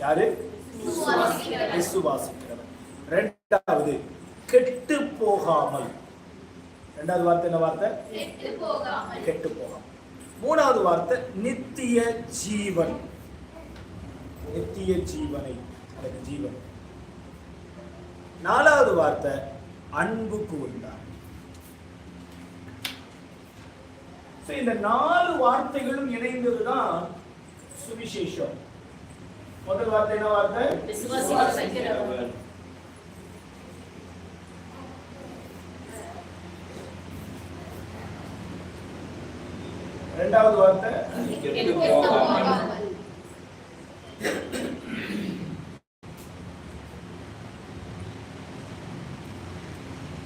யாரு? விசுவாசிக்கிறவன் ரெண்டாவது கெட்டு போகாமல் ரெண்டாவது வார்த்தை என்ன வார்த்தை? கெட்டு போகாமல் மூணாவது வார்த்தை நித்திய ஜீவன். நித்திய ஜீவனை அல்லது ஜீவன். நாலாவது வார்த்தை அன்பு கூர்ந்தார் So, இந்த நாலு வார்த்தைகளும் இணைந்ததுதான் சுவிசேஷம். முதல் வார்த்தை என்ன வார்த்தை விசுவாசிக்கிறவன். ரெண்டாவது வார்த்தை கெட்டு போகாமல்.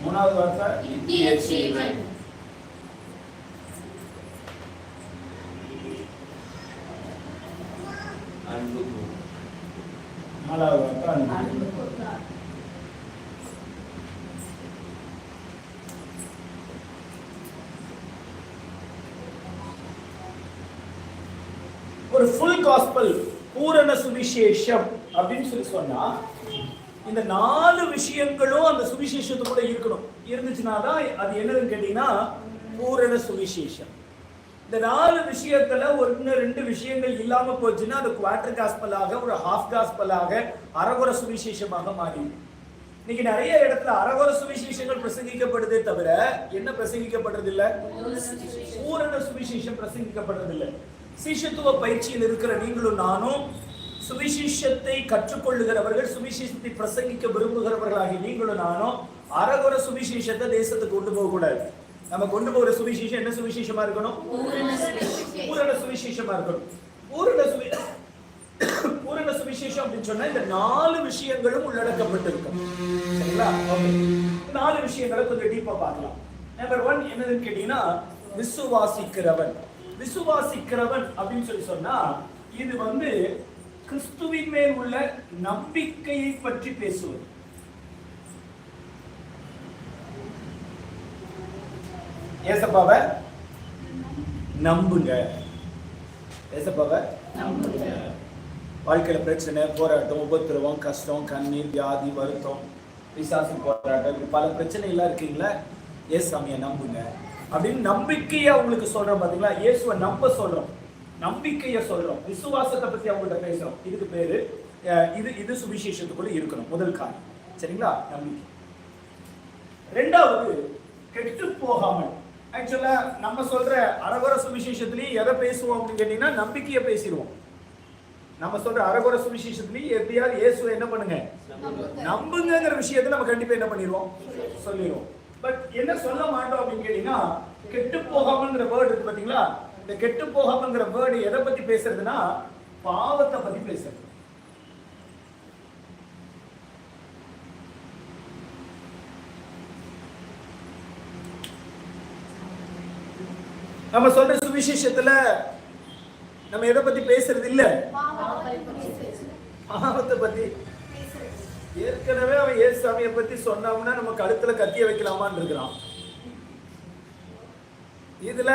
மூணாவது வார்த்தை நித்திய ஜீவன். அன்பு கூறும். நாலாவது வார்த்தை அன்பு. அன்பு கூர்ந்தார். ஒரு ஃபுல் காஸ்பல் பூரண சுவிசேஷம் அப்படின்னு சொல்லி சொன்னா இந்த நாலு விஷயங்களும் அந்த சுவிசேஷத்துக்குள்ள இருக்கணும். இருந்துச்சுன்னா தான் அது என்னதுன்னு கேட்டீங்கன்னா பூரண சுவிசேஷம். இந்த நாலு விஷயத்துல ஒன்று ரெண்டு விஷயங்கள் இல்லாம போச்சுன்னா அது குவார்டர் காஸ்பலாக ஒரு ஹாஃப் காஸ்பலாக அரகுர சுவிசேஷமாக மாறிடும் இன்னைக்கு நிறைய இடத்துல அரகுர சுவிசேஷங்கள் பிரசங்கிக்கப்படுதே தவிர என்ன பிரசங்கிக்கப்படுறது இல்ல பூரண சுவிசேஷம் பிரசங்கிக்கப்படுறது இல்லை சிஷத்துவ பயிற்சியில் இருக்கிற நீங்களும் நானும் சுவிசேஷத்தை கற்றுக்கொள்ளுகிறவர்கள் சுவிசேஷத்தை பிரசங்கிக்க விரும்புகிறவர்களாகி நீங்களும் நானும் அரகுர சுவிசேஷத்தை தேசத்துக்கு கொண்டு போக கூடாது நம்ம கொண்டு போகிற சுவிசேஷம் என்ன சுவிசேஷமா இருக்கணும்? பூரண சுவிசேஷம். பூரண சுவிசேஷமா இருக்கணும். பூரண சுவி பூரண சுவிசேஷம் அப்படின்னு சொன்னா இந்த நாலு விஷயங்களும் உள்ளடக்கப்பட்டிருக்கும். சரிங்களா? ஓகே நாலு விஷயங்களை கொஞ்சம் டீப்பா பார்க்கலாம். நம்பர் ஒன் என்னதுன்னு கேட்டீங்கன்னா விசுவாசிக்கிறவன். விசுவாசிக்கிறவன் அப்படின்னு சொல்லி சொன்னா இது வந்து கிறிஸ்துவின் மேல் உள்ள நம்பிக்கையை பற்றி பேசுவது. ஏசப்பாவை நம்புங்க. ஏசப்பாவை நம்புங்க. வாழ்க்கையில பிரச்சனை போராட்டம் உபத்திரவம் கஷ்டம் கண்ணீர் வியாதி வருத்தம் பிசாசு போராட்டம் இப்படி பல பிரச்சனை எல்லாம் இருக்கீங்களா ஏசாமிய நம்புங்க. அப்படின்னு நம்பிக்கையை அவங்களுக்கு சொல்றோம் பாத்தீங்களா? இயேசுவை நம்ப சொல்றோம். நம்பிக்கையை சொல்றோம். விசுவாசத்தை பத்தி அவங்கள்ட்ட பேசுறோம். இதுக்கு பேரு இது இது சுவிசேஷத்துக்குள்ள இருக்கணும். முதல் காரணம். சரிங்களா? நம்பிக்கை. ரெண்டாவது கெட்டு போகாமல். ஆக்சுவலா நம்ம சொல்ற அரகுர சுவிசேஷத்திலேயே எதை பேசுவோம் அப்படின்னு கேட்டீங்கன்னா நம்பிக்கையை பேசிடுவோம். நம்ம சொல்ற அரகுர சுவிசேஷத்திலேயே எப்படியாவது இயேசுவை என்ன பண்ணுங்க? நம்புங்கிற விஷயத்தை நம்ம கண்டிப்பா என்ன பண்ணிடுவோம்? சொல்லிடுவோம். பட் என்ன சொல்ல மாட்டோம் அப்படின்னு கேட்டீங்கன்னா கெட்டு போகாமங்கிற வேர்டு இருக்கு பாத்தீங்களா இந்த கெட்டு போகாமங்கிற வேர்டு எதை பத்தி பேசுறதுன்னா பாவத்தை பத்தி பேசுறது. நம்ம சொல்ற சுவிசேஷத்துல நம்ம எதை பத்தி பேசுறது இல்ல? பாவத்தை பத்தி. ஏற்கனவே அவன் இயேசுசாமியை பத்தி சொன்னோம்னா நம்ம கழுத்துல கத்திய வைக்கலாமான்னு இருக்கிறான். இதுல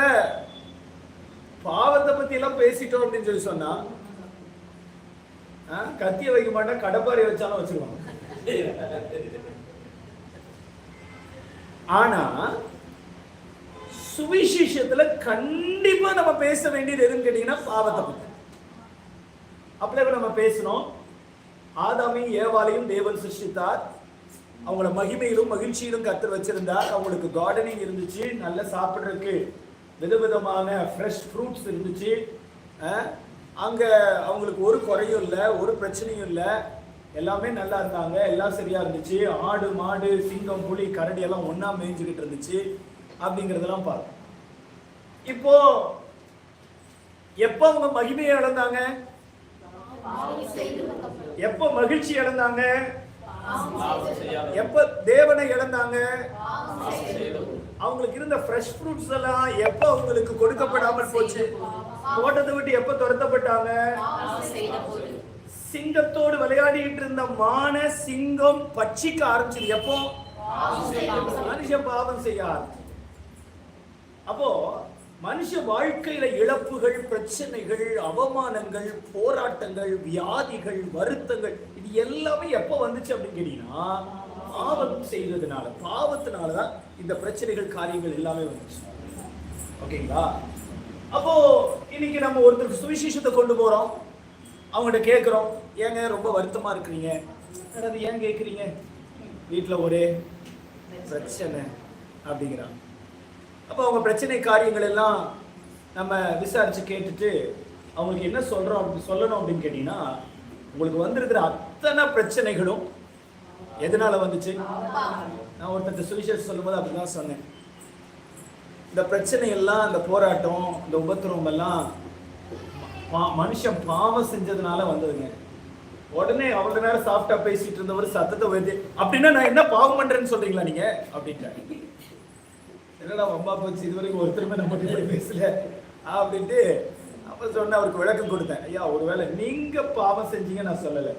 பாவத்தை பத்தி எல்லாம் பேசிட்டோம் அப்படின்னு சொல்லி சொன்னா கத்திய வைக்க மாட்டேன் கடப்பாரி வச்சாலும் வச்சிருவாங்க. ஆனா சுவிசேஷத்துல கண்டிப்பா நம்ம பேச வேண்டியது எதுன்னு கேட்டீங்கன்னா பாவத்தை பத்தி. அப்படியே நம்ம பேசணும் ஆதாமையும் ஏவாலையும் தேவன் சிருஷ்டித்தார். அவங்கள மகிமையிலும் மகிழ்ச்சியிலும் கத்து வச்சிருந்தார். அவங்களுக்கு கார்டனிங் இருந்துச்சு. நல்லா சாப்பிட்றதுக்கு. விதவிதமான ஃப்ரெஷ் ஃப்ரூட்ஸ் இருந்துச்சு. அங்க அவங்களுக்கு ஒரு குறையும் இல்லை ஒரு பிரச்சனையும் இல்லை. எல்லாமே நல்லா இருந்தாங்க. எல்லாம் சரியா இருந்துச்சு. ஆடு மாடு சிங்கம் புலி கரடி எல்லாம் ஒண்ணா மேய்ஞ்சுக்கிட்டு இருந்துச்சு. அப்படிங்கறதெல்லாம் பார்க்கணும் இப்போ எப்போ அவங்க மகிமையை இழந்தாங்க. எப்போ மகிழ்ச்சி இழந்தாங்க? எப்ப தேவனை இழந்தாங்க? அவங்களுக்கு இருந்த ஃப்ரெஷ் ஃப்ரூட்ஸ் எல்லாம் எப்போ அவங்களுக்கு கொடுக்கப்படாமல் போச்சு? தோட்டத்தை விட்டு எப்போ துரத்தப்பட்டாங்க? சிங்கத்தோடு விளையாடிட்டு இருந்த மான சிங்கம் பட்சிக்க ஆரம்பிச்சது எப்போ? மனுஷன் பாவம் செய்ய அப்போ மனுஷ வாழ்க்கையில இழப்புகள் பிரச்சனைகள் அவமானங்கள் போராட்டங்கள் வியாதிகள் வருத்தங்கள் இது எல்லாமே எப்ப வந்துச்சு அப்படின்னு கேட்டீங்கன்னா பாவம் செய்ததுனால பாவத்தினாலதான் இந்த பிரச்சனைகள் காரியங்கள் எல்லாமே வந்துச்சு ஓகேங்களா? அப்போ இன்னைக்கு நம்ம ஒருத்தருக்கு சுவிசேஷத்தை கொண்டு போகிறோம் அவங்ககிட்ட கேட்குறோம் ஏங்க ரொம்ப வருத்தமா இருக்கிறீங்க? "அட, அது ஏன் கேட்குறீங்க வீட்டில் ஒரே பிரச்சனை அப்படிங்கிறாங்க. அப்போ அவங்க பிரச்சனை காரியங்கள் எல்லாம் நம்ம விசாரித்து கேட்டுட்டு அவங்களுக்கு என்ன சொல்கிறோம் அப்படி சொல்லணும் அப்படின்னு கேட்டிங்கன்னா உங்களுக்கு வந்திருக்கிற அத்தனை பிரச்சனைகளும் எதனால் வந்துச்சு? நான் ஒருத்தர் சுவிசேஷம் சொல்லும்போது அப்படிதான் சொன்னேன். இந்த பிரச்சனை எல்லாம் இந்த போராட்டம் இந்த உபத்திரவம் எல்லாம் பா- மனுஷன் பாவம் செஞ்சதுனால வந்ததுங்க. உடனே அவ்வளவு நேரம் சாஃப்டா பேசிட்டு இருந்தவர் சத்தத்தை உயர்த்தி அப்படின்னா நான் என்ன பாவம் பண்றேன்னு சொல்றீங்களா நீங்க? அப்படின்ட்டாரு. என்னடா அம்மா போச்சு இது வரைக்கும் ஒருத்தருமே நம்ம கிட்ட பேசல அப்படின்ட்டு அப்ப சொன்ன அவருக்கு விளக்கம் கொடுத்தேன். ஐயா ஒருவேளை நீங்க பாவம் செஞ்சீங்க நான் சொல்லல.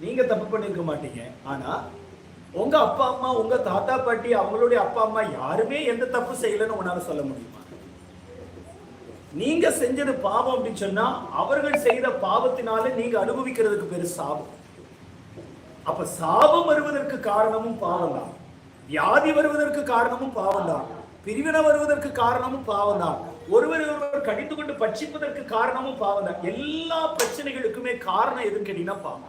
நீங்க தப்பு பண்ணிருக்க மாட்டீங்க. ஆனா உங்க அப்பா அம்மா உங்க தாத்தா பாட்டி அவங்களுடைய அப்பா அம்மா யாருமே எந்த தப்பு செய்யலைன்னு உன்னால சொல்ல முடியுமா? நீங்க செஞ்சது பாவம் அப்படின்னு சொன்னா அவர்கள் செய்த பாவத்தினால நீங்க அனுபவிக்கிறதுக்கு பேரு சாபம். அப்ப சாபம் வருவதற்கு காரணமும் பாவம் தான் வியாதி வருவதற்கு காரணமும் பாவம் தான் பிரிவினை வருவதற்கு காரணமும் பாவம் தான் ஒருவர் ஒருவர் கடிந்து கொண்டு பட்சிப்பதற்கு காரணமும் பாவம் தான் எல்லா பிரச்சனைகளுக்குமே காரணம் எதுன்னு கேட்டீங்கன்னா பாவம்.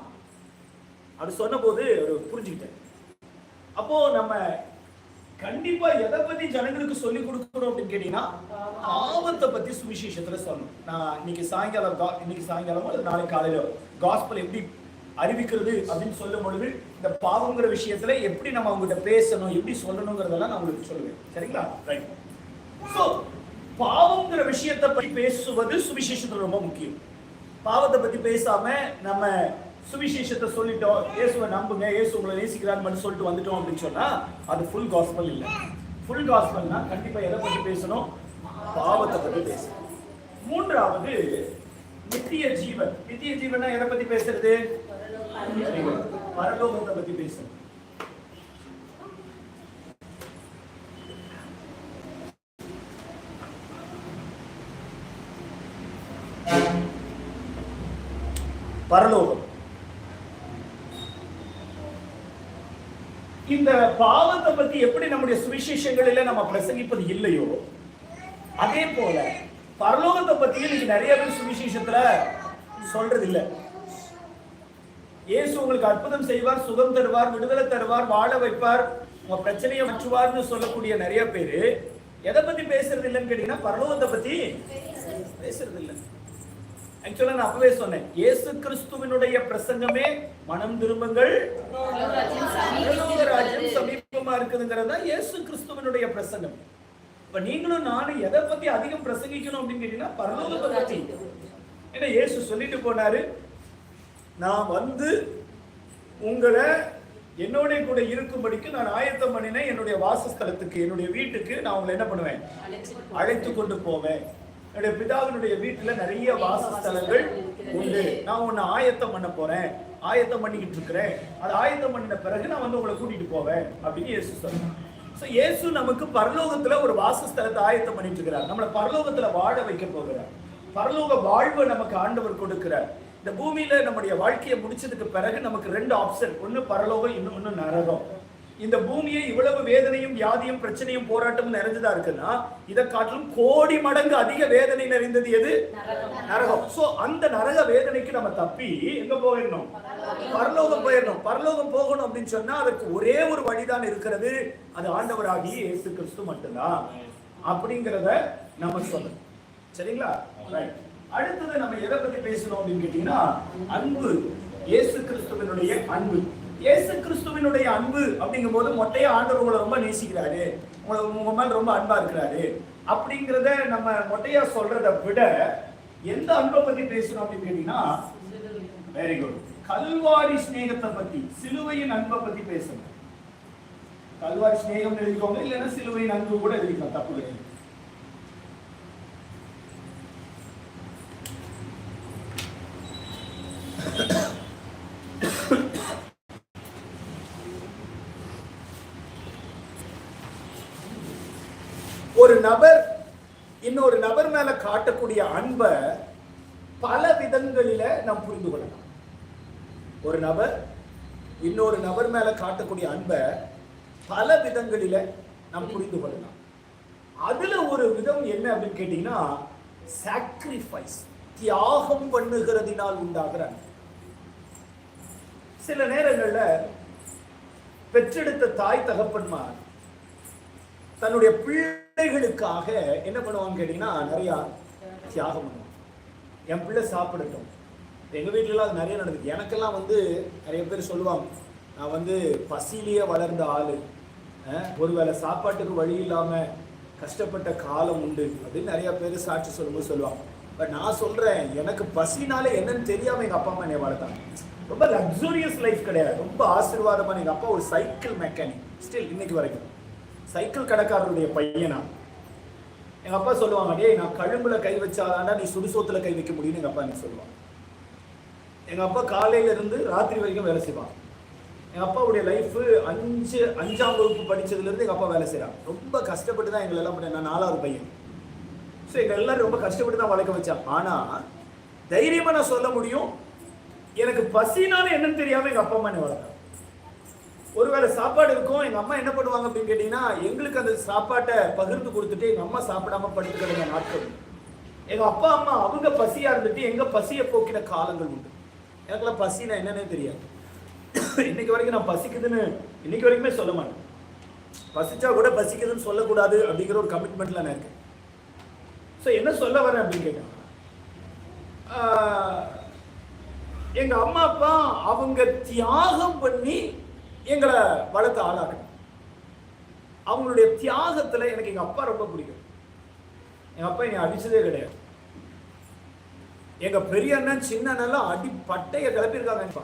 அப்படி சொன்னபோது ஒரு புரிஞ்சுக்கிட்டேன். அப்போ நம்ம கண்டிப்பா எதை பத்தி ஜனங்களுக்கு சொல்லி கொடுக்கணும் அப்படின்னு கேட்டீங்கன்னா பாவத்தை பத்தி சுவிசேஷத்துல சொல்லணும். நான் இன்னைக்கு சாயங்காலம் கா- இன்னைக்கு சாயங்காலமோ அல்லது நாளை காலையில காஸ்பல் எப்படி அறிவிக்கிறது அப்படின்னு சொல்லும் பொழுது இந்த பாவங்கிற விஷயத்துல எப்படி நம்ம அவங்ககிட்ட பேசணும் எப்படி சொல்லணுங்கிறதெல்லாம் நான் உங்களுக்கு சொல்லுவேன். சரிங்களா? ரைட் ஸோ பாவங்கிற விஷயத்தை பத்தி பேசுவது சுவிசேஷத்துல ரொம்ப முக்கியம். பாவத்தை பத்தி பேசாம நம்ம சுவிசேஷத்தை சொல்லிட்டோம். இயேசுவை நம்புங்க இயேசு உங்களை நேசிக்கிறான்னு மட்டும் சொல்லிட்டு வந்துட்டோம் அப்படின்னு சொன்னா அது ஃபுல் காஸ்பல் இல்லை. ஃபுல் காஸ்பல்னா கண்டிப்பா எதை பற்றி பேசணும்? பாவத்தை பற்றி பேசணும். மூன்றாவது நித்திய ஜீவன். நித்திய ஜீவனா எதை பத்தி பேசுறது? பரலோகத்தை பத்தி பேசணும். பரலோகம். இந்த பாவத்தை பத்தி எப்படி நம்முடைய சுவிசேஷங்களில நம்ம பிரசங்கிப்பது இல்லையோ அதே போல பரலோகத்தை பத்தி நீங்க நிறைய பேர் சுவிசேஷத்துல சொல்றது இல்ல இயேசு உங்களுக்கு அற்புதம் செய்வார் சுகம் தருவார் விடுதலை தருவார் வாழ வைப்பார் உங்க பிரச்சனையை மாற்றுவார்னு சொல்லக்கூடிய நிறைய பேரு. எதை பத்தி பேசுறது இல்லைன்னு கேட்டீங்கன்னா பரலோகத்தை பத்தி பேசுறது இல்லை ஆக்சுவலா நான் அப்பவே சொன்னேன். இயேசு கிறிஸ்துவினுடைய பிரசங்கமே மனம் திரும்புங்கள். ராஜ்யம் சமீபமா இருக்குதுங்கிறது தான் இயேசு கிறிஸ்துவினுடைய பிரசங்கம். இப்ப நீங்களும் நானும் எதை பத்தி அதிகம் பிரசங்கிக்கணும் அப்படின்னு கேட்டீங்கன்னா பரலோகத்தை பத்தி. ஏன்னா இயேசு சொல்லிட்டு போனாரு நான் வந்து உங்களை என்னோட கூட இருக்கும்படிக்கு நான் ஆயத்தம் பண்ணினேன். என்னுடைய வாசஸ்தலத்துக்கு என்னுடைய வீட்டுக்கு நான் உங்களை என்ன பண்ணுவேன்? அழைத்து கொண்டு போவேன். என்னுடைய பிதாவினுடைய வீட்டில் நிறைய வாசஸ்தலங்கள் உண்டு. நான் உன்னை ஆயத்தம் பண்ண போறேன். ஆயத்தம் பண்ணிக்கிட்டு இருக்கிறேன். அது ஆயத்தம் பண்ணின பிறகு நான் வந்து உங்களை கூட்டிட்டு போவேன் அப்படின்னு இயேசு சொன்னார். ஸோ இயேசு நமக்கு பரலோகத்துல ஒரு வாசஸ்தலத்தை ஆயத்தம் பண்ணிட்டு இருக்கிறார். நம்மளை பரலோகத்துல வாழ வைக்க போகிறார். பரலோக வாழ்வை நமக்கு ஆண்டவர் கொடுக்கிறார். இந்த பூமியில நம்முடைய வாழ்க்கையை முடிச்சதுக்கு பிறகு நமக்கு ரெண்டு ஆப்ஷன் ஒன்று பரலோகம் இன்னும் ஒன்று நரகம். இந்த பூமியை இவ்வளவு வேதனையும் வியாதியும் பிரச்சனையும் போராட்டமும் நிறைஞ்சதா இருக்குன்னா இதை காட்டிலும் கோடி மடங்கு அதிக வேதனை நிறைந்தது எது? நரகம். சோ அந்த நரக வேதனைக்கு நம்ம தப்பி எங்க போயிடணும்? பரலோகம் போயிடணும். பரலோகம் போகணும் அப்படின்னு சொன்னா அதற்கு ஒரே ஒரு வழிதான் இருக்கிறது. அது ஆண்டவராகிய இயேசு கிறிஸ்து மட்டும்தான். அப்படிங்கிறத நம்ம சொல்லணும். சரிங்களா. அடுத்தது நம்ம எதை பத்தி பேசணும் அப்படின்னு கேட்டீங்கன்னா அன்பு. இயேசு கிறிஸ்துவினுடைய அன்பு. இயேசு கிறிஸ்துவினுடைய அன்பு அப்படிங்கும் போது மொட்டையா ஆண்டவர் உங்களை ரொம்ப நேசிக்கிறாரு. உங்களை உங்க மேல ரொம்ப அன்பா இருக்கிறாரு. அப்படிங்கிறத நம்ம மொட்டையா சொல்றதை விட எந்த அன்பை பத்தி பேசணும் அப்படின்னு கேட்டீங்கன்னா வெரி குட் கல்வாரி ஸ்நேகத்தை பத்தி சிலுவையின் அன்பை பத்தி பேசணும். கல்வாரி சிநேகம் எழுதிக்கோங்க இல்லைன்னா சிலுவையின் அன்பு கூட எழுதிக்கலாம் தப்பு கிடையாது. ஒரு நபர் மேல காட்டக்கூடிய அன்பை பல விதங்களில நாம் புரிந்து கொள்ளலாம். ஒரு நபர் இன்னொரு நபர் மேல காட்டக்கூடிய அன்பை பல விதங்களில நாம் புரிந்து கொள்ளலாம். அதுல ஒரு விதம் என்ன அப்படின்னு கேட்டீங்கன்னா சாக்ரிஃபைஸ் தியாகம் பண்ணுகிறதினால் உண்டாகிற அன்பு. சில நேரங்களில் பெற்றெடுத்த தாய் தகப்பன்மார் தன்னுடைய பிள்ளைகளுக்காக என்ன பண்ணுவாங்க கேட்டீங்கன்னா நிறையா தியாகம் பண்ணுவாங்க. என் பிள்ளை சாப்பிடட்டும். எங்கள் வீட்டிலலாம் அது நிறைய நடக்குது. எனக்கெல்லாம் வந்து நிறைய பேர் சொல்லுவாங்க நான் வந்து பசியிலேயே வளர்ந்த ஆள். ஒருவேளை சாப்பாட்டுக்கு வழி இல்லாமல் கஷ்டப்பட்ட காலம் உண்டு அப்படின்னு நிறைய பேர் சாட்சி சொல்லும்போது சொல்லுவாங்க. பட் நான் சொல்கிறேன் எனக்கு பசினாலே என்னன்னு தெரியாமல் எங்கள் அப்பா அம்மா என்னை வளர்த்தாங்க. ரொம்ப லக்ஸூரியஸ் லைஃப் கிடையாது. ரொம்ப ஆசீர்வாதமான எங்கள் அப்பா ஒரு சைக்கிள் மெக்கானிக் ஸ்டில் இன்னைக்கு வரைக்கும். சைக்கிள் கடைக்காரருடைய பையனா? எங்கள் அப்பா சொல்லுவாங்க டேய் நான் கழும்புல கை வச்சாதாண்டா நீ சுடுசோத்தில் கை வைக்க முடியும்னு எங்கள் அப்பா எனக்கு சொல்லுவாங்க. எங்கள் அப்பா காலையில இருந்து ராத்திரி வரைக்கும் வேலை செய்வாங்க எங்கள் அப்பாவுடைய லைஃப் அஞ்சு அஞ்சாம் வகுப்பு படித்ததுலேருந்து எங்கள் அப்பா வேலை செய்கிறான் ரொம்ப கஷ்டப்பட்டு தான் எங்களை எல்லாம் பண்ண நாலாவது பையன். ஸோ எங்கள் எல்லாரும் ரொம்ப கஷ்டப்பட்டு தான் வளர்க்க வச்சான். ஆனால் தைரியமாக நான் சொல்ல முடியும் எனக்கு பசினாலும் என்னன்னு தெரியாமல் எங்கள் அப்பா அம்மா என்னை வளர்த்தாங்க. ஒருவேளை சாப்பாடு இருக்கும் எங்கள் அம்மா என்ன பண்ணுவாங்க அப்படின்னு கேட்டிங்கன்னா எங்களுக்கு அந்த சாப்பாட்டை பகிர்ந்து கொடுத்துட்டு எங்கள் அம்மா சாப்பிடாம படுத்துக்கிற நாட்கள். எங்கள் அப்பா அம்மா அவங்க பசியாக இருந்துட்டு எங்கள் பசியை போக்கின காலங்கள் உண்டு. எனக்குலாம் பசினா என்னன்னே தெரியாது. இன்னைக்கு வரைக்கும் நான் பசிக்குதுன்னு இன்னைக்கு வரைக்குமே சொல்ல மாட்டேன். பசிச்சா கூட பசிக்குதுன்னு சொல்லக்கூடாது அப்படிங்கிற ஒரு கமிட்மெண்ட்ல நான் இருக்கேன். ஸோ என்ன சொல்ல வரேன் அப்படின்னு கேட்டேன் எங்கள் அம்மா அப்பா அவங்க தியாகம் பண்ணி எங்களை வளர்த்த ஆளாக அவங்களுடைய தியாகத்தில் எனக்கு எங்கள் அப்பா ரொம்ப பிடிக்கும். எங்கள் அப்பா என்னை அடித்ததே கிடையாது. எங்கள் பெரிய அண்ணன் சின்ன அடி பட்டையை கிளப்பியிருக்காங்க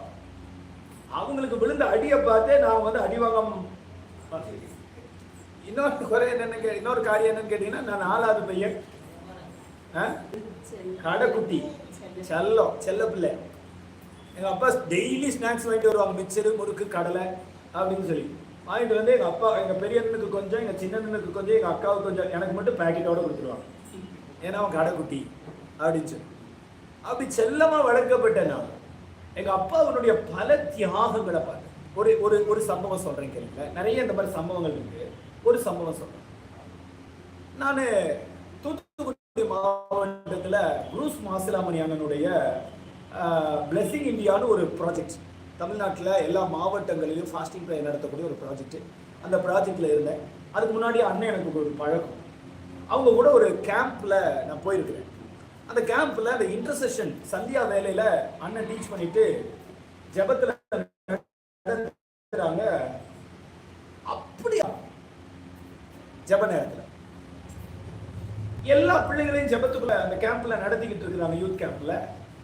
அவங்களுக்கு விழுந்த அடியை பார்த்தே நான் வந்து அடிவாகம் இன்னொரு குறை என்னென்னு கே- இன்னொரு காரியம் என்னன்னு கேட்டீங்கன்னா நான் நாலாவது பையன். ஆ? கடைக்குட்டி. செல்லம் செல்ல பிள்ளை. எங்கள் அப்பா டெய்லி ஸ்நாக்ஸ் வாங்கிட்டு வருவாங்க. மிச்சரு முறுக்கு கடலை. அப்படின்னு சொல்லி. வாங்கிட்டு வந்து எங்கள் அப்பா எங்கள் பெரிய அண்ணனுக்கு கொஞ்சம் எங்கள் சின்ன அண்ணனுக்கு கொஞ்சம் எங்கள் அக்காவுக்கு கொஞ்சம் எனக்கு மட்டும் பேக்கெட்டோட கொடுத்துருவாங்க. ஏன்னா அவன் கடைக்குட்டி அப்படின்னு சொல்லி. அப்படி செல்லமாக வளர்க்கப்பட்ட நான் எங்க அப்பாவுடைய பல தியாகங்களை பார்த்து ஒரு ஒரு ஒரு சம்பவம் சொல்கிறேன் கேளுங்க நிறைய இந்த மாதிரி சம்பவங்கள் இருக்கு. ஒரு சம்பவம் சொல்கிறேன் நான் தூத்துக்குடி மாவட்டத்தில் ப்ரூஸ் மாசிலாமணி அண்ணனுடைய பிளெஸிங் இந்தியான்னு ஒரு ப்ராஜெக்ட் தமிழ்நாட்டில் எல்லா மாவட்டங்களிலும் ஃபாஸ்டிங் ப்ரேயர் நடத்தக்கூடிய ஒரு ப்ராஜெக்ட் அந்த ப்ராஜெக்டில் இருந்தேன். அதுக்கு முன்னாடி அண்ணன் எனக்கு ஒரு பழக்கம். அவங்க கூட ஒரு கேம்ப்பில் நான் போயிருக்கிறேன். அந்த கேம்ப்பில் அந்த இன்டர்செஷன் சந்தியா வேலையில் அண்ணன் டீச் பண்ணிட்டு ஜபத்தில் நடத்துறாங்க. அப்படியா? ஜெப நேரத்தில். எல்லா பிள்ளைகளையும் ஜபத்துக்குள்ள அந்த கேம்ப்ல நடத்திக்கிட்டு இருக்கிறாங்க யூத் கேம்ப்ல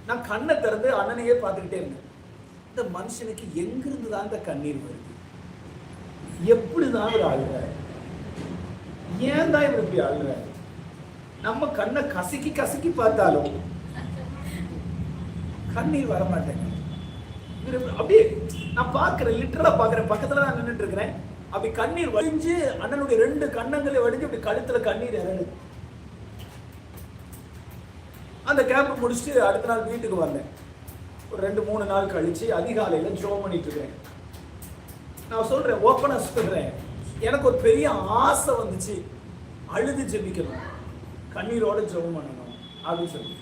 நான் கண்ணை திறந்து அண்ணனையே பார்த்துக்கிட்டே இருந்தேன். இந்த மனுஷனுக்கு எங்கிருந்து தான் இந்த கண்ணீர் வருது? எப்படிதான் இவர் ஆளுறாரு ஏன் தான் இவர் இப்படி ஆளுறாரு நம்ம கண்ணை கசக்கி கசக்கி பார்த்தாலும் கண்ணீர் வர மாட்டேங்க இவர் அப்படியே நான் பார்க்குறேன் லிட்டரலாக பார்க்குறேன். பக்கத்துல நான் நின்னுட்டு இருக்கிறேன். அப்படி கண்ணீர் வடிஞ்சு அண்ணனுடைய ரெண்டு கண்ணங்களை வடிஞ்சு அப்படி கழுத்துல கண்ணீர் இறங்குது. அந்த கேம்ப் முடிச்சுட்டு அடுத்த நாள் வீட்டுக்கு வந்தேன். ஒரு ரெண்டு மூணு நாள் கழிச்சு அதிகாலையில் ஜோ பண்ணிட்டு இருக்கேன். நான் சொல்றேன் ஓப்பனாக சொல்றேன் எனக்கு ஒரு பெரிய ஆசை வந்துச்சு. அழுது ஜெபிக்கணும். கண்ணீரோட ஜெபம் பண்ணணும் அப்படின்னு சொல்லி.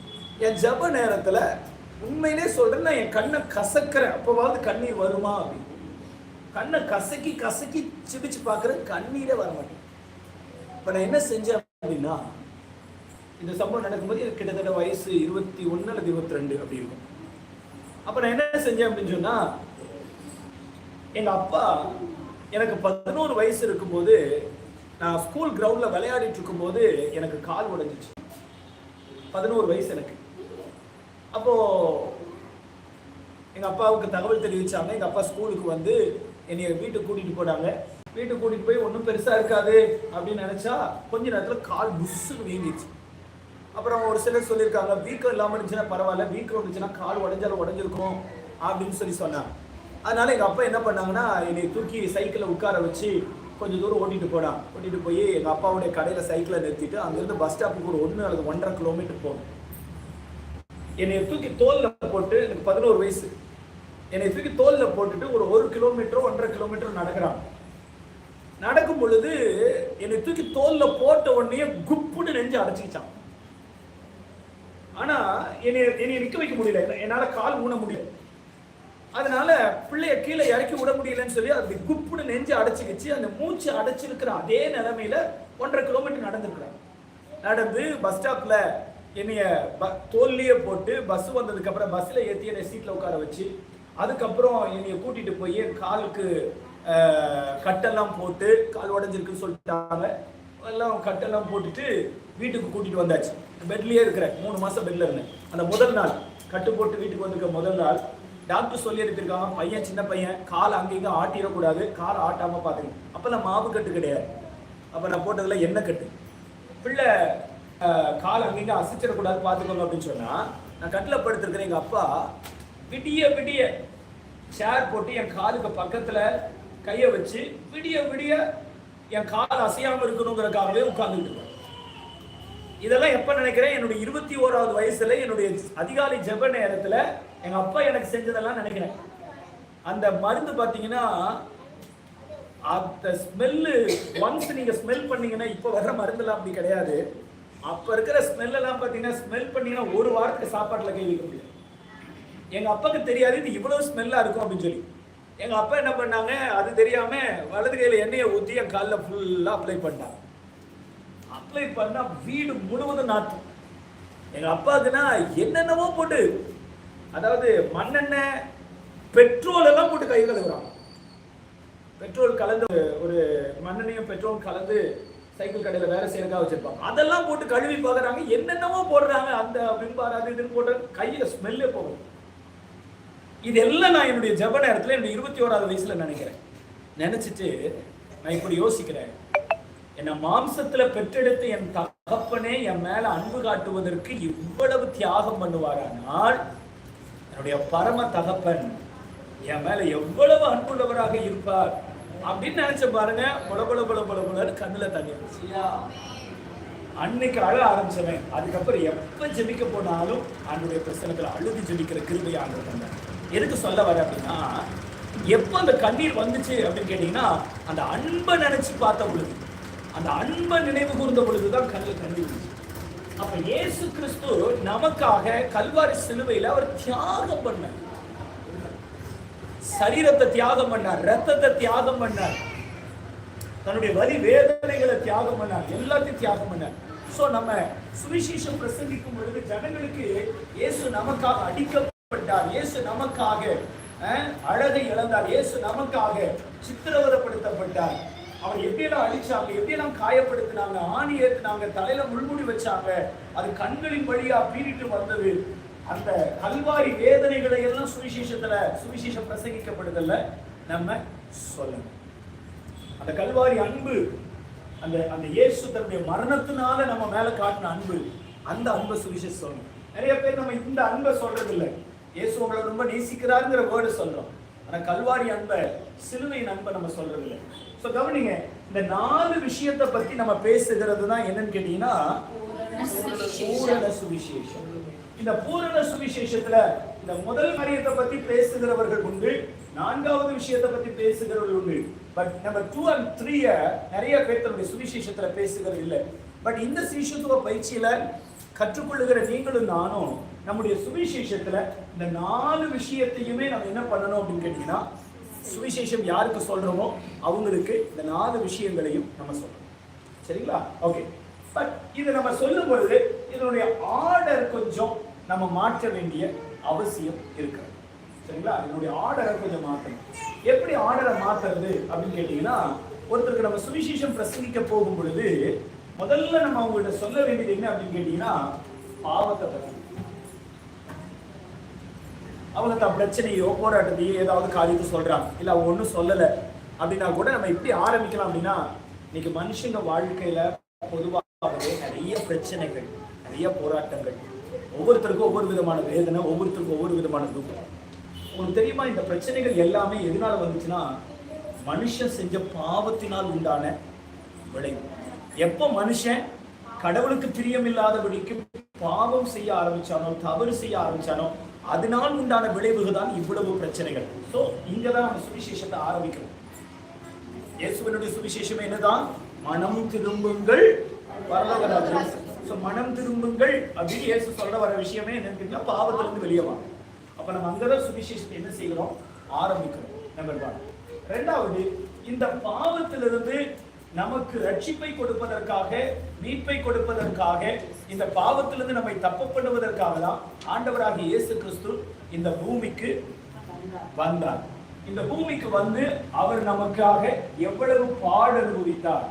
என் ஜெப நேரத்தில் உண்மையிலே சொல்றேன் நான் என் கண்ணை கசக்கிறேன். அப்போவாவது கண்ணீர் வருமா அப்படின்னு. கண்ணை கசக்கி கசக்கி சிபிச்சு பார்க்குறேன் கண்ணீரே வர மாட்டேங்குது. இப்போ நான் என்ன செஞ்சேன் அப்படின்னா இந்த சம்பவம் நடக்கும்போது எனக்கு கிட்டத்தட்ட வயசு இருபத்தி ஒன்று அல்லது இருபத்தி ரெண்டு அப்படி இருக்கும். அப்புறம் நான் என்ன செஞ்சேன் அப்படின்னு சொன்னா எங்க அப்பா எனக்கு பதினோரு வயசு இருக்கும்போது நான் ஸ்கூல் கிரவுண்ட்ல விளையாடிட்டு இருக்கும்போது எனக்கு கால் உடைஞ்சிச்சு. பதினோரு வயசு எனக்கு. அப்போ எங்க அப்பாவுக்கு தகவல் தெரிவிச்சாங்க. எங்க அப்பா ஸ்கூலுக்கு வந்து என்னைய வீட்டுக்கு கூட்டிட்டு போனாங்க. வீட்டுக்கு கூட்டிட்டு போய் ஒன்றும் பெருசா இருக்காது அப்படின்னு நினைச்சா கொஞ்ச நேரத்தில் கால் புஷ்ஷுன்னு வீங்கிச்சு அப்புறம் ஒரு சிலர் சொல்லியிருக்காங்க வீக்கம் இல்லாமல் இருந்துச்சுன்னா பரவாயில்ல வீக்கம் இருந்துச்சுன்னா கால் உடஞ்சாலும் உடஞ்சிருக்கும் அப்படின்னு சொல்லி சொன்னாங்க. அதனால எங்கள் அப்பா என்ன பண்ணாங்கன்னா என்னை தூக்கி சைக்கிளில் உட்கார வச்சு கொஞ்சம் தூரம் ஓட்டிட்டு போனான் ஓட்டிட்டு போய் எங்கள் அப்பாவுடைய கடையில் சைக்கிளை நிறுத்திட்டு அங்கேருந்து பஸ் ஸ்டாப்புக்கு ஒரு ஒன்று அல்லது ஒன்றரை கிலோமீட்டர் போகணும் என்னை தூக்கி தோலில் போட்டு எனக்கு பதினோரு வயசு. என்னை தூக்கி தோலில் போட்டுட்டு ஒரு ஒரு கிலோமீட்டரோ ஒன்றரை கிலோமீட்டரோ நடக்கிறான் நடக்கும் பொழுது என்னை தூக்கி தோலில் போட்ட உடனே குப்புன்னு நெஞ்சு அடைச்சிக்கிச்சான். ஆனா என்னை என்னை நிக்க வைக்க முடியல. என்னால கால் ஊன முடியல. அதனால பிள்ளைய கீழே இறக்கி விட முடியலன்னு சொல்லி அது குப்புன்னு நெஞ்சு அடைச்சிக்கிச்சு அந்த மூச்சு அடைச்சிருக்கிற அதே நிலைமையில ஒன்றரை கிலோமீட்டர் நடந்திருக்கிறேன். நடந்து பஸ் ஸ்டாப்ல என்னைய ப- தோல்லையே போட்டு பஸ் வந்ததுக்கு அப்புறம் பஸ்ல ஏற்றி என்னை சீட்ல உட்கார வச்சு அதுக்கப்புறம் என்னைய கூட்டிட்டு போய் காலுக்கு கட்டெல்லாம் போட்டு கால் உடஞ்சிருக்குன்னு சொல்லிட்டாங்க. எல்லாம் கட்டெல்லாம் போட்டுட்டு வீட்டுக்கு கூட்டிட்டு வந்தாச்சு. பெட்லயே இருக்கிறேன் மூணு மாசம் பெட்ல இருந்தேன். அந்த முதல் நாள் கட்டு போட்டு வீட்டுக்கு வந்திருக்க முதல் நாள் டாக்டர் சொல்லி எடுத்திருக்காங்க. பையன் சின்ன பையன் கால் அங்கேயும் ஆட்டிடக்கூடாது. கால் ஆட்டாம பாத்துக்கணும் நான் மாவு கட்டு கிடையாது. அப்ப நான் போட்டதுல எண்ணெய் கட்டு. பிள்ளை கால் அங்கேயும் அசைச்சிடக்கூடாது பார்த்துக்கோங்க அப்படின்னு சொன்னா நான் கட்டில் படுத்திருக்கிறேன் எங்க அப்பா. விடிய விடிய சேர் போட்டு என் காலுக்கு பக்கத்துல கையை வச்சு விடிய விடிய என் கால் அசையாம இருக்கணுங்கிறக்காகவே உட்கார்ந்துட்டு இருக்கேன் இதெல்லாம் எப்ப நினைக்கிறேன்? என்னுடைய இருபத்தி ஓராவது வயசுல என்னுடைய அதிகாலை ஜப நேரத்துல எங்க அப்பா எனக்கு செஞ்சதெல்லாம் நினைக்கிறேன். அந்த மருந்து பாத்தீங்கன்னா அந்த ஸ்மெல்லு ஒன்ஸ் நீங்க ஸ்மெல் பண்ணீங்கன்னா இப்போ வர்ற மருந்துலாம் அப்படி கிடையாது. அப்ப இருக்கிற ஸ்மெல் எல்லாம் பாத்தீங்கன்னா ஸ்மெல் பண்ணீங்கன்னா ஒரு வாரத்துக்கு சாப்பாட்டுல கை வைக்க முடியாது. எங்க அப்பாக்கு தெரியாது இது இவ்வளவு ஸ்மெல்லா இருக்கும் அப்படின்னு சொல்லி. எங்க அப்பா என்ன பண்ணாங்க அது தெரியாம வலது கையில எண்ணெயை ஊற்றி என் காலில் ஃபுல்லா அப்ளை பண்ணாங்க அப்ளை பண்ணால் வீடு முழுவதும் நாட்டம் எங்கள் அப்பாவுக்குன்னா என்னென்னவோ போட்டு அதாவது மண்ணெண்ணெய் பெட்ரோல் எல்லாம் போட்டு கை கழுவுறாங்க பெட்ரோல் கலந்து ஒரு மண்ணெண்ணையும் பெட்ரோல் கலந்து சைக்கிள் கடையில் வேலை செய்யறதுக்காக வச்சிருப்பாங்க. அதெல்லாம் போட்டு கழுவி பார்க்குறாங்க. என்னென்னவோ போடுறாங்க. அந்த விம்பார் அது இதுன்னு போட்டு கையில் ஸ்மெல்லே போகும். இதெல்லாம் நான் என்னுடைய ஜப நேரத்தில் என்னுடைய இருபத்தி ஓராவது வயசில் நினைக்கிறேன். நினச்சிட்டு நான் இப்படி யோசிக்கிறேன். என்னை மாம்சத்துல பெற்றெடுத்த என் தகப்பனே என் மேல அன்பு காட்டுவதற்கு இவ்வளவு தியாகம் பண்ணுவாரானால் என்னுடைய பரம தகப்பன் என் மேல எவ்வளவு அன்புள்ளவராக இருப்பார் அப்படின்னு நினைச்ச பாருங்க. பொல பொல பொல பொல பொலன்னு கண்ணுல தண்ணி. அன்னைக்கு அழ ஆரம்பிச்சவன். அதுக்கப்புறம் எப்ப ஜெபிக்க போனாலும் ஆண்டுடைய பிரசனத்துல அழுது ஜெபிக்கிற கிருபை ஆண்டு தந்தார். எதுக்கு சொல்ல வர அப்படின்னா எப்போ அந்த கண்ணீர் வந்துச்சு அப்படின்னு கேட்டீங்கன்னா அந்த அன்பை நினைச்சு பார்த்த பொழுது அந்த அன்பை நினைவு கூர்ந்த பொழுதுதான் கல்லு கல்வி அப்ப இயேசு கிறிஸ்து நமக்காக கல்வாரி சிலுவையில அவர் தியாகம் பண்ணார். சரீரத்தை தியாகம் பண்ணார் ரத்தத்தை தியாகம் பண்ணார் தன்னுடைய வலி வேதனைகளை தியாகம் பண்ணார் எல்லாத்தையும் தியாகம் பண்ணார். சோ நம்ம சுவிசேஷம் பிரசங்கிக்கும் பொழுது ஜனங்களுக்கு இயேசு நமக்காக அடிக்கப்பட்டார் இயேசு நமக்காக அழகை இழந்தார் இயேசு நமக்காக சித்திரவதப்படுத்தப்பட்டார். அவர் எப்படியெல்லாம் அழிச்சாங்க எப்படியெல்லாம் காயப்படுத்தினாங்க ஆணி ஏற்றினாங்க தலையில முள்முடி வச்சாங்க அது கண்களின் வழியா பீறிட்டு வந்தது. அந்த கல்வாரி வேதனைகளை எல்லாம் சுவிசேஷத்துல சுவிசேஷம் பிரசங்கிக்கப்படுதல்ல. நம்ம சொல்லணும். அந்த கல்வாரி அன்பு அந்த அந்த இயேசு தன்னுடைய மரணத்தினால நம்ம மேல காட்டின அன்பு அந்த அன்பை சுவிசேஷம் சொல்லணும். நிறைய பேர் நம்ம இந்த அன்பை சொல்றது இல்லை இயேசு உங்களை ரொம்ப நேசிக்கிறாருங்கிற வேர்டு சொல்றோம். ஆனா கல்வாரி அன்பை சிலுவையின் அன்பை நம்ம சொல்றது இல்லை ஸோ கவனிங்க இந்த நாலு விஷயத்தை பத்தி நம்ம பேசுகிறது தான் என்னன்னு கேட்டீங்கன்னா பூரண சுவிசேஷம் இந்த பூரண சுவிசேஷத்துல இந்த முதல் காரியத்தை பத்தி பேசுகிறவர்கள் உண்டு நான்காவது விஷயத்தை பத்தி பேசுகிறவர்கள் உண்டு. பட் நம்பர் டூ அண்ட் த்ரீய நிறைய பேர் தன்னுடைய சுவிசேஷத்துல பேசுகிறது இல்லை. பட் இந்த சிசுத்துவ பயிற்சியில கற்றுக்கொள்ளுகிற நீங்களும் நானும் நம்முடைய சுவிசேஷத்துல இந்த நாலு விஷயத்தையுமே நம்ம என்ன பண்ணணும் அப்படின்னு கேட்டீங்கன்னா சுவிசேஷம் யாருக்கு சொல்றோமோ அவங்களுக்கு இந்த நாலு விஷயங்களையும் நம்ம சொல்கிறோம் சரிங்களா? ஓகே பட் இதை நம்ம சொல்லும் பொழுது இதனுடைய ஆர்டர் கொஞ்சம் நம்ம மாற்ற வேண்டிய அவசியம் இருக்கிறது. சரிங்களா? இதனுடைய ஆர்டரை கொஞ்சம் மாற்றணும். எப்படி ஆர்டரை மாற்றுறது அப்படின்னு கேட்டீங்கன்னா ஒருத்தருக்கு நம்ம சுவிசேஷம் பிரசங்கிக்க போகும் பொழுது முதல்ல நம்ம அவங்கள்ட்ட சொல்ல வேண்டியது என்ன அப்படின்னு கேட்டீங்கன்னா பாவத்தை பற்றி. அவங்க தான் பிரச்சனையோ போராட்டத்தையோ ஏதாவது காரியத்தை சொல்கிறாங்க இல்லை அவங்க ஒன்றும் சொல்லலை. அப்படின்னா கூட நம்ம எப்படி ஆரம்பிக்கலாம் அப்படின்னா இன்னைக்கு மனுஷங்க வாழ்க்கையில் பொதுவாகவே நிறைய பிரச்சனைகள் நிறைய போராட்டங்கள். ஒவ்வொருத்தருக்கும் ஒவ்வொரு விதமான வேதனை ஒவ்வொருத்தருக்கும் ஒவ்வொரு விதமான துக்கம். உங்களுக்கு தெரியுமா இந்த பிரச்சனைகள் எல்லாமே எதனால வந்துச்சுன்னா மனுஷன் செஞ்ச பாவத்தினால் உண்டான விளைவு. எப்போ மனுஷன் கடவுளுக்கு பிரியமில்லாதபடிக்கு பாவம் செய்ய ஆரம்பிச்சானோ தவறு செய்ய ஆரம்பிச்சானோ அதனால் உண்டான விளைவுகள் தான் இவ்வளவு பிரச்சனைகள். ஸோ இங்கே தான் நம்ம சுவிசேஷத்தை ஆரம்பிக்கிறோம். இயேசுவனுடைய சுவிசேஷம் என்னதான்? மனம் திரும்புங்கள். பரலோகராஜ்யம் ஸோ மனம் திரும்புங்கள் அப்படின்னு இயேசு சொல்ல வர விஷயமே என்னன்னு பாவத்திலிருந்து வெளியே வாங்க அப்போ நம்ம அங்கே தான் சுவிசேஷத்தை என்ன செய்கிறோம்? ஆரம்பிக்கிறோம் நம்பர் ஒன் ரெண்டாவது இந்த பாவத்திலிருந்து நமக்கு ரட்சிப்பை கொடுப்பதற்காக மீட்பை கொடுப்பதற்காக இந்த பாவத்திலிருந்து நம்மை தப்பு பண்ணுவதற்காக தான் ஆண்டவராகிய இயேசு கிறிஸ்து இந்த பூமிக்கு வந்தார். இந்த பூமிக்கு வந்து அவர் நமக்காக எவ்வளவு பாடு அனுபவித்தார்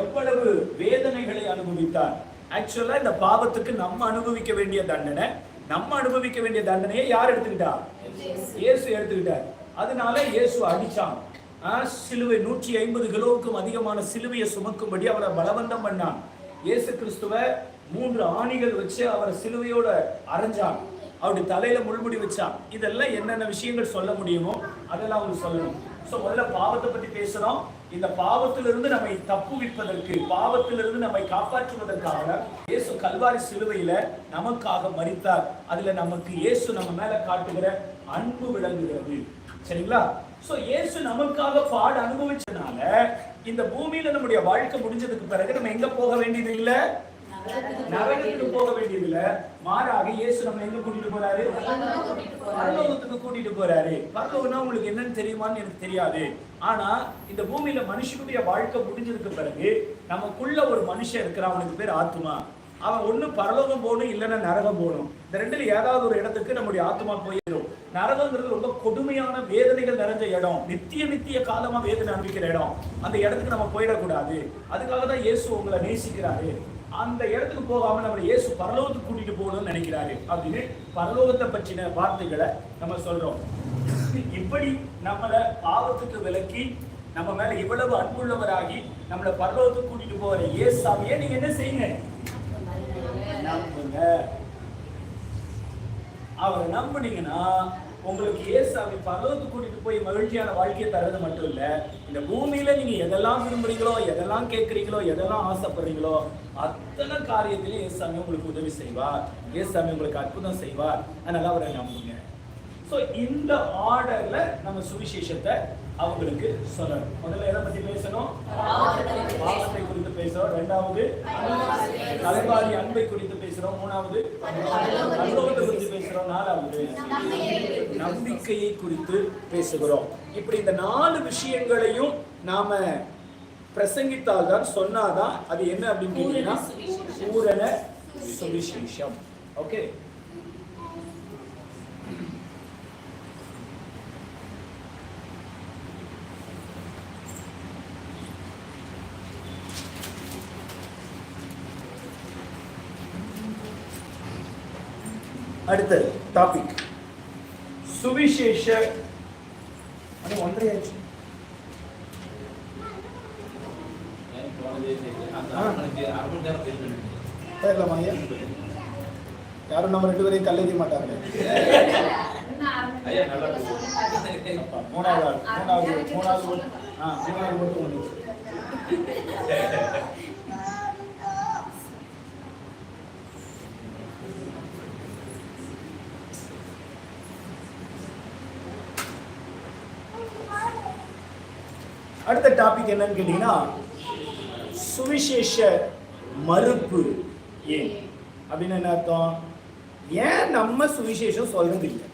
எவ்வளவு வேதனைகளை அனுபவித்தார். ஆக்சுவலா இந்த பாவத்துக்கு நம்ம அனுபவிக்க வேண்டிய தண்டனை நம்ம அனுபவிக்க வேண்டிய தண்டனையை யார் எடுத்துக்கிட்டா? இயேசு எடுத்துக்கிட்டார். அதனால இயேசு அடிச்சான். சிலுவை நூற்றி ஐம்பது கிலோவுக்கும் அதிகமான சிலுவையை சுமக்கும்படி அவரை பலவந்தம் பண்ணான். இயேசு கிறிஸ்துவ மூன்று ஆணிகள் வச்சு அவரை சிலுவையோட அரைஞ்சான். அவருடைய தலையில முள்முடி வச்சான். இதெல்லாம் என்னென்ன விஷயங்கள் சொல்ல முடியுமோ அதெல்லாம் அவங்க சொல்லணும். ஸோ முதல்ல பாவத்தை பத்தி பேசுறோம். இந்த பாவத்திலிருந்து நம்மை தப்புவிப்பதற்கு பாவத்திலிருந்து நம்மை காப்பாற்றுவதற்காக இயேசு கல்வாரி சிலுவையில நமக்காக மறித்தார் அதுல நமக்கு இயேசு நம்ம மேல காட்டுகிற அன்பு விளங்குகிறது. சரிங்களா? சோ இயேசு நமக்காக பாடு அனுபவிச்சனால இந்த பூமியில நம்முடைய வாழ்க்கை முடிஞ்சதுக்கு பிறகு நம்ம எங்க போக வேண்டியது இல்ல? நரகத்துக்கு போக வேண்டியது இல்ல. மாறாக இயேசு நம்ம எங்க கூட்டிட்டு போறாரு? பரலோகத்துக்கு கூட்டிட்டு போறாரு. பரலோகம்னா உங்களுக்கு என்னன்னு தெரியுமான்னு எனக்கு தெரியாது. ஆனா இந்த பூமியில மனுஷனுடைய வாழ்க்கை முடிஞ்சதுக்கு பிறகு நமக்குள்ள ஒரு மனுஷன் இருக்கிறான். அவனுக்கு பேர் ஆத்மா அவன் ஒண்ணு பரலோகம் போகணும் இல்லைன்னா நரகம் போகணும். இந்த ரெண்டுல ஏதாவது ஒரு இடத்துக்கு நம்முடைய ஆத்மா போயிடும் நரகங்கிறது ரொம்ப கொடுமையான வேதனைகள் நிறைஞ்ச இடம். நித்திய நித்திய காலமா வேதனை அனுபவிக்கிற இடம். அந்த இடத்துக்கு நம்ம போயிடக்கூடாது. அதுக்காக தான் இயேசு உங்களை நேசிக்கிறாரு. அந்த இடத்துக்கு போகாம நம்ம இயேசு பரலோகத்துக்கு கூட்டிட்டு போகணும்னு நினைக்கிறாரு. அப்படின்னு பரலோகத்தை பற்றின வார்த்தைகளை நம்ம சொல்றோம். இப்படி நம்மளை பாவத்துக்கு விலக்கி நம்ம மேல இவ்வளவு அன்புள்ளவராகி நம்மளை பரலோகத்துக்கு கூட்டிட்டு போற இயேசாமியே நீங்க என்ன செய்யுங்க? நம்புங்க. அவரை நம்புனீங்கன்னா உங்களுக்கு ஏசாமி பரலோகத்துக்கு கூட்டிட்டு போய் மகிழ்ச்சியான வாழ்க்கையை தர்றது மட்டும் இல்ல இந்த பூமியில நீங்க எதெல்லாம் விரும்புறீங்களோ எதெல்லாம் கேட்குறீங்களோ எதெல்லாம் ஆசைப்படுறீங்களோ அத்தனை காரியத்திலையும் ஏசாமி உங்களுக்கு உதவி செய்வார். ஏசாமி உங்களுக்கு அற்புதம் செய்வார். அதனால அவரை நம்புங்க. ஸோ இந்த ஆர்டர்ல நம்ம சுவிசேஷத்தை அவங்களுக்கு சொல்லணும். முதல்ல எதை பத்தி பேசணும்? பாவத்தை குறித்து பேசுறோம் ரெண்டாவது தலைவாரி அன்பை குறித்து பேசுறோம். மூணாவது பரலோகத்தை குறித்து பேசுறோம். நாலாவது. நம்பிக்கையை குறித்து பேசுகிறோம். இப்படி இந்த நாலு விஷயங்களையும் நாம பிரசங்கித்தால் தான் சொன்னாதான் அது என்ன அப்படின்னு கேட்டீங்கன்னா பூரண சுவிசேஷம். ஓகே அடுத்த டாபிக் சுவிசேஷ ஐயா? யாரும் நம்ம ரெண்டு பேரையும் கல்லெறிய மாட்டாங்க மூணாவது மூணாவது மூணாவது மூணாவது அடுத்த டாபிக் என்னன்னு கேட்டீங்கன்னா சுவிசேஷ மறுப்பு ஏன்? அப்படின்னு என்ன அர்த்தம்? ஏன் நம்ம சுவிசேஷம் சொல்றது இல்லை